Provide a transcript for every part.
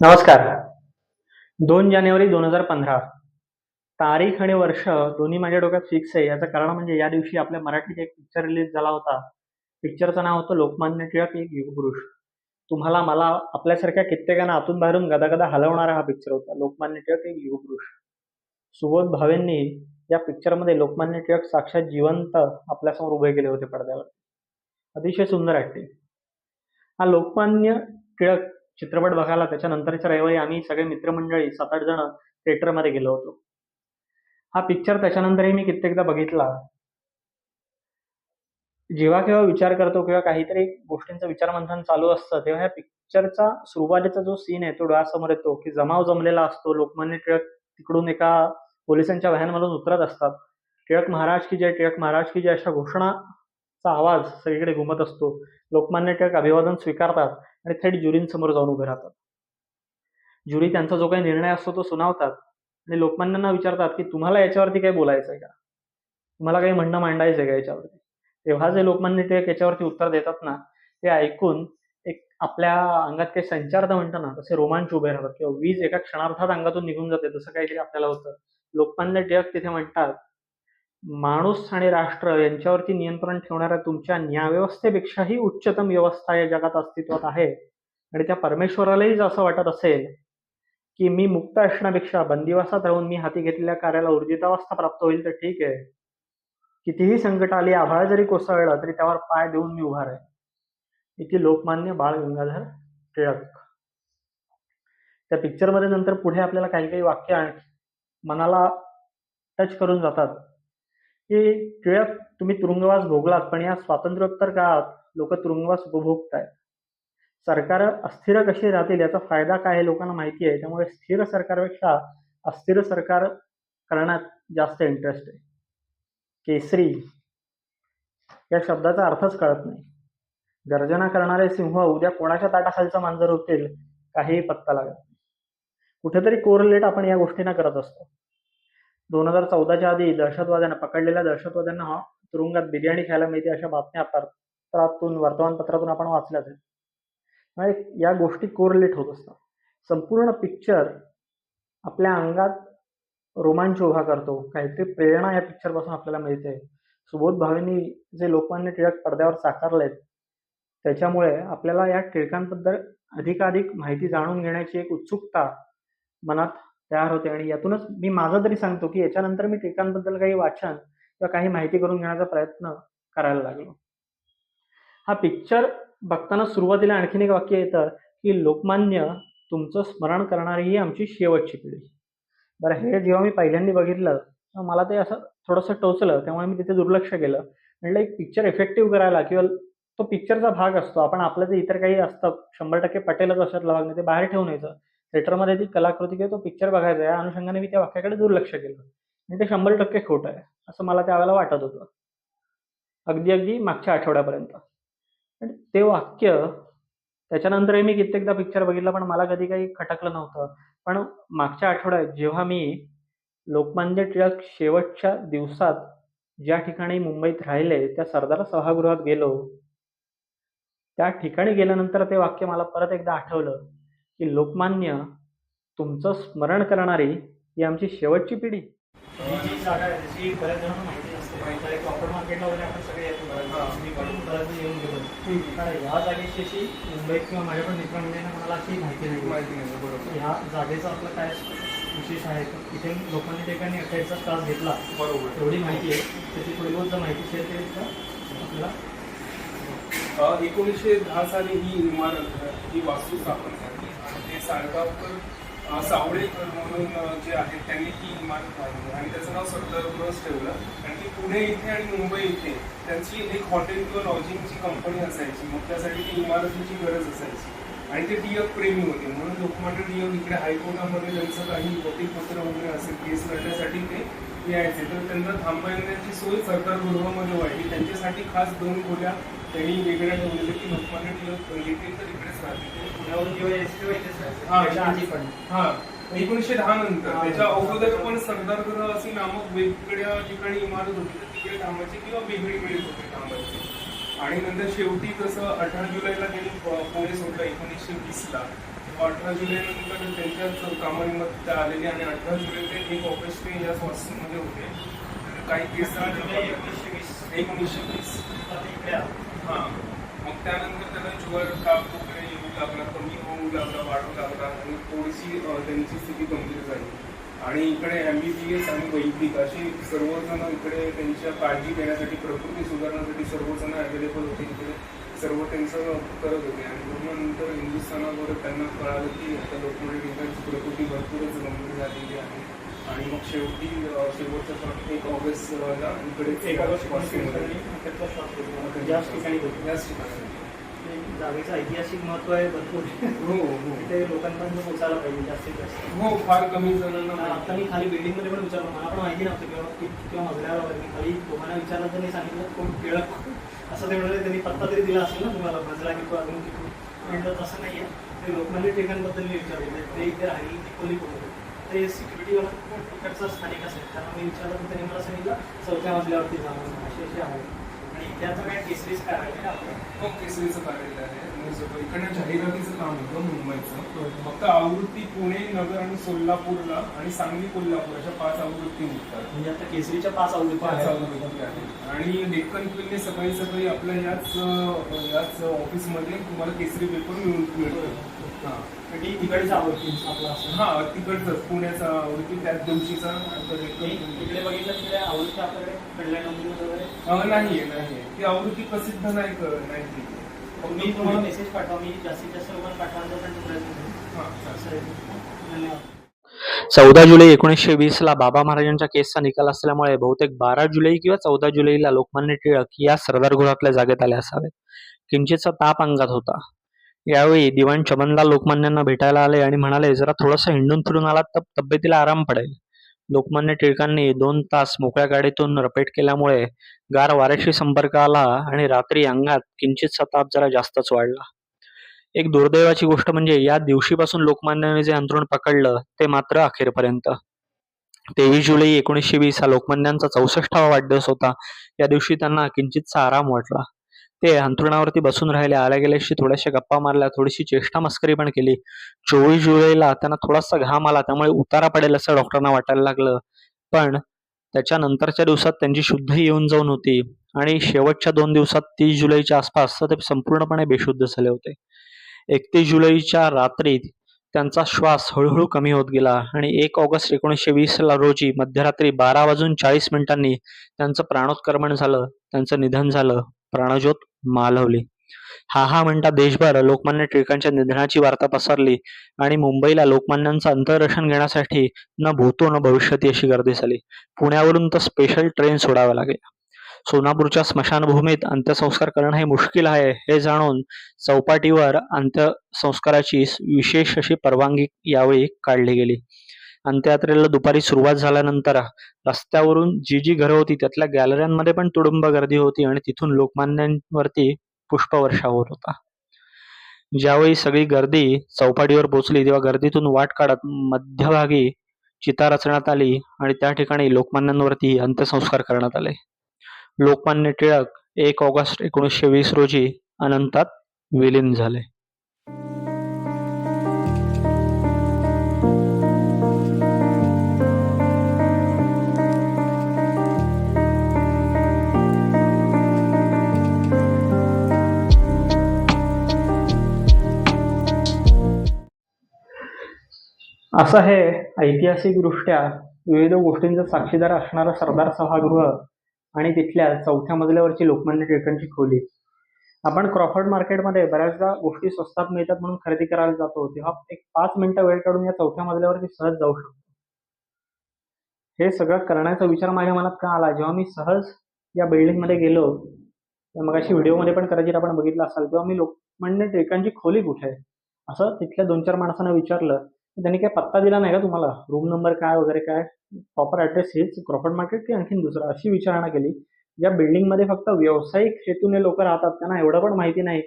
नमस्कार. दोन जानेवारी दोन हजार पंधरा. तारीख आणि वर्ष दोन्ही माझ्या डोक्यात फिक्स आहे. याचं कारण म्हणजे या दिवशी आपल्या मराठीत एक पिक्चर रिलीज झाला होता. पिक्चरचं नाव होतं लोकमान्य टिळक एक युगपुरुष. तुम्हाला मला आपल्यासारख्या कित्येकांना आतून बाहेरून गदागदा हलवणारा हा पिक्चर होता. लोकमान्य टिळक एक युगपुरुष. सुबोध भावेंनी या पिक्चरमध्ये लोकमान्य टिळक साक्षात जिवंत आपल्यासमोर उभे केले होते पडद्यावर. अतिशय सुंदर वाटते हा लोकमान्य टिळक चित्रपट बघायला त्याच्यानंतरच्या रविवारी आम्ही सगळे मित्रमंडळी सात आठ जण थिएटरमध्ये गेलो होतो. हा पिक्चर त्याच्यानंतरही मी कित्येकदा बघितला. जेव्हा केव्हा विचार करतो किंवा काहीतरी गोष्टींचा विचार मंथन चालू असतं तेव्हा ह्या पिक्चरचा सुरुवातीचा जो सीन आहे तो डोळ्यासमोर येतो की जमाव जमलेला असतो. लोकमान्य टिळक तिकडून एका पोलिसांच्या व्हॅनमधून उतरत असतात. टिळक महाराज की जय टिळक महाराज की जय अशा घोषणाचा आवाज सगळीकडे घुमत असतो. लोकमान्य टिळक अभिवादन स्वीकारतात. आणि थेट ज्युरींसमोर जाऊन उभे राहतात. ज्युरी त्यांचा जो काही निर्णय असतो तो सुनावतात आणि लोकमान्यांना विचारतात की तुम्हाला याच्यावरती काही बोलायचं आहे का? तुम्हाला काही म्हणणं मांडायचं आहे का याच्यावरती? तेव्हा जे लोकमान्य टिळक याच्यावरती उत्तर देतात ना ते ऐकून एक आपल्या अंगात काही संचारता म्हणतात ना तसे रोमांच उभे राहतात. किंवा वीज एका क्षणार्थात अंगातून निघून जाते तसं काहीतरी आपल्याला होतं. लोकमान्य टिळक तिथे म्हणतात माणूस आणि राष्ट्र यांच्यावरती नियंत्रण ठेवणाऱ्या तुमच्या न्यायव्यवस्थेपेक्षाही उच्चतम व्यवस्था या जगात अस्तित्वात आहे. आणि त्या परमेश्वरालाही असं वाटत असेल की मी मुक्त असण्यापेक्षा बंदिवासात राहून मी हाती घेतलेल्या कार्याला ऊर्जितावस्था प्राप्त होईल तर ठीक आहे. कितीही संकट आली आभाळ जरी कोसळलं तरी त्यावर पाय देऊन मी उभा आहे इथे लोकमान्य बाळ गंगाधर टिळक. त्या पिक्चरमध्ये नंतर पुढे आपल्याला काही काही वाक्य मनाला टच करून जातात. की टिळक तुम्ही तुरुंगवास भोगलात पण या स्वातंत्र्योत्तर काळात लोक तुरुंगवास उपभोगतायत. सरकार अस्थिर कशी राहतील याचा फायदा काय हे लोकांना माहिती आहे. त्यामुळे स्थिर सरकारपेक्षा अस्थिर सरकार करण्यात जास्त इंटरेस्ट आहे. केसरी. या शब्दाचा अर्थच कळत नाही. गर्जना करणारे सिंह उद्या कोणाच्या ताटाखालचा मांजर होतील काहीही पत्ता लागत नाही. कुठेतरी कोरलेट आपण या गोष्टींना करत असतो. दोन हजार चौदाच्या आधी दहशतवाद्यांना पकडलेल्या दहशतवाद्यांना तुरुंगात बिर्याणी खायला मिळते अशा बातम्या पत्रातून वर्तमानपत्रातून आपण वाचल्याच आहेत म्हणजे या गोष्टी कोरलेट होत असतात. संपूर्ण पिक्चर आपल्या अंगात रोमांच उभा करतो. काहीतरी प्रेरणा या पिक्चरपासून आपल्याला मिळते. सुबोध भावेंनी जे लोकमान्य टिळक पडद्यावर साकारलेत त्याच्यामुळे आपल्याला या टिळकांबद्दल अधिकाधिक माहिती जाणून घेण्याची एक उत्सुकता मनात तयार होते आणि यातूनच मी माझं तरी सांगतो की याच्यानंतर मी टिळकांबद्दल काही वाचन किंवा काही माहिती करून घेण्याचा प्रयत्न करायला लागलो. हा पिक्चर बघताना सुरुवातीला आणखीन एक वाक्य येतं की लोकमान्य तुमचं स्मरण करणारी ही आमची शेवटची पिढी. बरं हे जेव्हा मी पहिल्यांदा बघितलं तर मला ते असं थोडंसं टोचलं त्यामुळे मी तिथे दुर्लक्ष केलं. म्हणलं एक पिक्चर इफेक्टिव्ह करायला किंवा तो पिक्चरचा भाग असतो. आपण आपलं जे इतर काही असतं शंभर टक्के पटेलच असतात भाग नाही ते बाहेर ठेवून यायचं. थिएटरमध्ये ती कलाकृती किंवा तो पिक्चर बघायचा या अनुषंगाने मी त्या वाक्याकडे दुर्लक्ष केलं. आणि ते शंभर टक्के खोटं आहे असं मला त्यावेळेला वाटत होतं. अगदी अगदी मागच्या आठवड्यापर्यंत. पण ते वाक्य त्याच्यानंतरही मी कित्येकदा पिक्चर बघितला पण मला कधी काही खटकलं नव्हतं. पण मागच्या आठवड्यात जेव्हा मी लोकमान्य टिळक शेवटच्या दिवसात ज्या ठिकाणी मुंबईत राहिले त्या सरदार सभागृहात गेलो त्या ठिकाणी गेल्यानंतर ते वाक्य मला परत एकदा आठवलं. की लोकमान्य तुमचं स्मरण करणारी ही आमची शेवटची पिढी. ह्या जागेची अशी मुंबईत किंवा माझ्या पण मित्रमंडळींना कोणाला अशी माहिती नाही. माहिती नाही बरोबर. ह्या जागेचं आपलं काय विशेष आहे इथे लोकांनी ठिकाणी अखेरचा त्रास घेतला बरोबर. एवढी माहिती आहे. त्याची थोडी बहुत जर माहिती शेअर केली तर आपल्याला एकोणीसशे दहा साली ही इमारत ही वास्तू स्थापन झाली. साळगावकर सावळेकर म्हणून जे आहेत त्यांनी ती इमारत बांधली. आणि त्याचं नाव सरदारगृहच ठेवलं. आणि ती पुणे इथे आणि मुंबई इथे त्यांची एक हॉटेल किंवा लॉजिंगची कंपनी असायची. मग त्यासाठी ती इमारतीची गरज असायची. आणि ते टिळक प्रेमी होते. म्हणून लोकमान्य टिळक इकडे हायकोर्टामध्ये त्यांचं काही वकीलपत्र वगैरे असेल केस लढण्यासाठी ते यायचे तर त्यांना थांबवण्याची सोय सरकारगृहामध्ये व्हायची त्यांच्यासाठी खास दोन खोल्या त्यांनी वेगळ्या ठेवलेल्या की टिळक येतील तर इकडेच राहतील. ते पुण्यावरून पुण्यावरून जेव्हा एस टी व्हायचेच हा, एकोणीसशे दहा नंतर. त्याच्या अगोदर पण सरदारगृह असे नामक वेगवेगळ्या ठिकाणी इमारत होती. तर तिकडे थांबायची किंवा वेगळी मिळत होते थांबायची आणि नंतर शेवटी जसं अठरा जुलैला त्यांनी प- पुणे सोडलं एकोणीसशे वीसला. अठरा जुलैनंतर त्यांच्याच कामानिमित्त त्या आलेले आणि अठरा जुलै ते एक ऑगस्ट ते याच हॉस्टेलमध्ये होते. काही केस एकोणीसशे वीस. हां. मग त्यानंतर त्यांना ज्वर ताप वगैरे येऊ लागला कमी होऊ लागला वाढू लागला आणि थोडीशी त्यांची स्थिती गंभीर झाली. आणि इकडे एम बी बी एस आणि वैदिक असे सर्वजण इकडे त्यांच्या काळजी घेण्यासाठी प्रकृती सुधारण्यासाठी सर्वजण अवेलेबल होते इकडे. सर्व त्यांचं करत होते. आणि मग नंतर हिंदुस्थानावर त्यांना कळालं की आता लोकमान्य टिळकांची प्रकृती भरपूरच गंभीर झालेली आहे. आणि मग शेवटी श्वास एक ऑगस्टला इकडे एक घेतला. याच ठिकाणी. जागेचं ऐतिहासिक महत्त्व आहे भरपूर. हो हो. ते लोकांपर्यंत पोहोचायला पाहिजे जास्तीत जास्त. हो फार कमी जणांना आता मी खाली बिल्डिंगमध्ये पण विचारलं. मला पण माहिती नव्हतं किंवा किंवा मजल्यावर वगैरे. खाली लोकांना विचारलं तर मी सांगितलं. कोण टिळक? असं ते म्हणाले. त्यांनी पत्ता तरी दिला असेल ना तुम्हाला मजला की तो अजून तिकडून. म्हटलं तसं नाही आहे. ते लोकमान्य टिळकांबद्दल मी विचारलं. ते इथे राहिली ती खोली कोण ते सिक्युरिटीवाला तिकडचा स्थानिक असेल. कारण मी विचारलं तर त्यांनी मला सांगितलं चौथ्या मजल्यावरती जाणं असे असे आहे. हो केसरीचं कार्यालय आहे. इकडनं जाहिरातीचं काम होतं मुंबईचं फक्त आवृत्ती पुणे नगर आणि सोलापूरला आणि सांगली कोल्हापूर अशा पाच आवृत्ती निघतात. म्हणजे आता केसरीच्या पाच आवडीच्या पाच आवृत्ती आहेत. आणि डेक्कन क्वीनने सकाळी सकाळी आपल्या याच याच ऑफिसमध्ये तुम्हाला केसरी पेपर मिळून मिळतो. हां. तिकडची आवडती आपलं हा तिकडचं पुण्याचा दिवशीचा. इकडे बघितलं तिकडे आपल्याकडे कडल्या वगैरे? नाहीये नाहीये ती आवृत्ती प्रसिद्ध नाही नाही ती. मी तुम्हाला मेसेज पाठवा मी जास्तीत जास्त लोकांना पण प्रयत्न करेन हां. धन्यवाद. चौदा जुलै एकोणीसशे वीस ला बाबा महाराजांच्या केसचा निकाल असल्यामुळे बहुतेक बारा जुलै किंवा चौदा जुलैला लोकमान्य टिळक या सरदार गृहातल्या जागेत आले असावेत. किंचितचा ताप अंगात होता. यावेळी दिवाण चमनला लोकमान्यांना भेटायला आले आणि म्हणाले जरा थोडंसं हिंडून फिरून आलात तर तब्येतीला आराम पडेल. लोकमान्य टिळकांनी दोन तास मोकळ्या गाडीतून रपेट केल्यामुळे गार वाऱ्याशी संपर्क आला आणि रात्री अंगात किंचितचा ताप जरा जास्तच वाढला. एक दुर्दैवाची गोष्ट म्हणजे या दिवशीपासून लोकमान्याने जे अंतरुण पकडलं ते मात्र अखेरपर्यंत. तेवीस जुलै एकोणीसशे वीस हा लोकमान्यांचा चौसष्टावा वाढदिवस होता. या दिवशी त्यांना किंचितचा आराम वाटला. ते अंथरुणावरती बसून राहिले. आल्या गेल्याशी थोड्याशा गप्पा मारल्या थोडीशी चेष्टा मस्करी पण केली. चोवीस जुलैला त्यांना थोडासा घाम आला त्यामुळे उतारा पडेल असं डॉक्टरांना वाटायला लागलं. पण त्याच्यानंतरच्या दिवसात त्यांची शुद्ध येऊन जाऊन होती आणि शेवटच्या दोन दिवसात तीस जुलैच्या आसपास ते संपूर्णपणे बेशुद्ध झाले होते. एकतीस जुलैच्या रात्रीत त्यांचा श्वास हळूहळू कमी होत गेला आणि एक ऑगस्ट एकोणीसशे वीसला रोजी मध्यरात्री बारा वाजून चाळीस मिनिटांनी त्यांचं प्राणोत्क्रमण झालं त्यांचं निधन झालं. प्राणज्योत मालवली. हा हा म्हणता देशभर लोकमान्य टिळकांच्या निधनाची वार्ता पसरली आणि मुंबईला लोकमान्यांचं अंतरदर्शन घेण्यासाठी न भूतो न भविष्यती अशी गर्दी झाली. पुण्यावरून तर स्पेशल ट्रेन सोडाव्या लागल्या. सोनापूरच्या स्मशानभूमीत अंत्यसंस्कार करणं हे मुश्किल आहे हे जाणून चौपाटीवर अंत्यसंस्काराची विशेष अशी परवानगी यावेळी काढली गेली. अंत्ययात्रेला दुपारी सुरुवात झाल्यानंतर रस्त्यावरून जी जी घरं होती त्यातल्या गॅलऱ्यांमध्ये पण तुडुंब गर्दी होती आणि तिथून लोकमान्यांवरती पुष्पवर्षा होत होता. ज्यावेळी सगळी गर्दी चौपाटीवर पोचली तेव्हा गर्दीतून वाट काढत मध्यभागी चिता रचण्यात आली आणि त्या ठिकाणी लोकमान्यांवरती अंत्यसंस्कार करण्यात आले. लोकमान्य टिळक एक ऑगस्ट एकोणीसशे वीस रोजी अनंतात विलीन झाले. असं हे ऐतिहासिकदृष्ट्या विविध गोष्टींचा साक्षीदार असणारं सरदार सभागृह आणि तिथल्या चौथ्या मजल्यावरची लोकमान्य टिळकांची खोली. आपण क्रॉफर्ड मार्केटमध्ये बऱ्याचदा गोष्टी स्वस्तात मिळतात म्हणून खरेदी करायला जातो तेव्हा एक पाच मिनिटं वेळ काढून या चौथ्या मजल्यावरती सहज जाऊ शकतो. हे सगळं करण्याचा विचार माझ्या मनात का आला? जेव्हा मी सहज या बिल्डिंगमध्ये गेलो मग अशी व्हिडिओमध्ये पण कदाचित आपण बघितलं असाल तेव्हा मी लोकमान्य टिळकांची खोली कुठे आहे? असं तिथल्या दोन चार माणसांना विचारलं त्यांनी काय पत्ता दिला नाही का तुम्हाला? रूम नंबर काय वगैरे काय? प्रॉपर ॲड्रेस हेच क्रॉफर्ड मार्केट की आणखीन दुसरं? अशी विचारणा केली. या बिल्डिंगमध्ये फक्त व्यावसायिक हेतूने लोक राहतात त्यांना एवढं पण माहिती नाही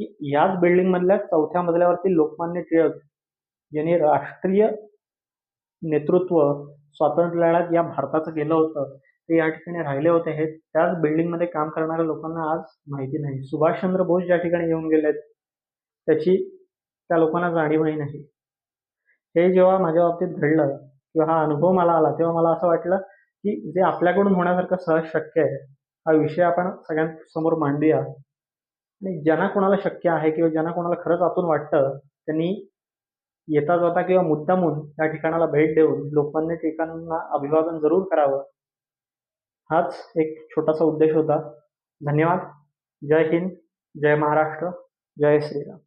की याच बिल्डिंगमधल्या चौथ्या मजल्यावरती लोकमान्य टिळक यांनी राष्ट्रीय नेतृत्व स्वातंत्र्य लढ्यात या भारताचं केलं होतं. ते या ठिकाणी राहिले होते. हे त्याच बिल्डिंगमध्ये काम करणाऱ्या लोकांना आज माहिती नाही. सुभाषचंद्र बोस ज्या ठिकाणी येऊन गेलेत त्याची त्या लोकांना जाणीवही नाही. हे जेव्हा माझ्या बाबतीत घडलं किंवा हा अनुभव मला आला तेव्हा मला असं वाटलं की जे आपल्याकडून होण्यासारखं सहज शक्य आहे हा विषय आपण सगळ्यांसमोर मांडूया. आणि ज्यांना कोणाला शक्य आहे किंवा ज्यांना कोणाला खरंच आतून वाटतं त्यांनी येता जाता किंवा मुद्दामून या ठिकाणाला भेट देऊन लोकमान्य टिळकांना अभिवादन जरूर करावं. हाच एक छोटासा उद्देश होता. धन्यवाद. जय हिंद. जय महाराष्ट्र. जय श्रीराम.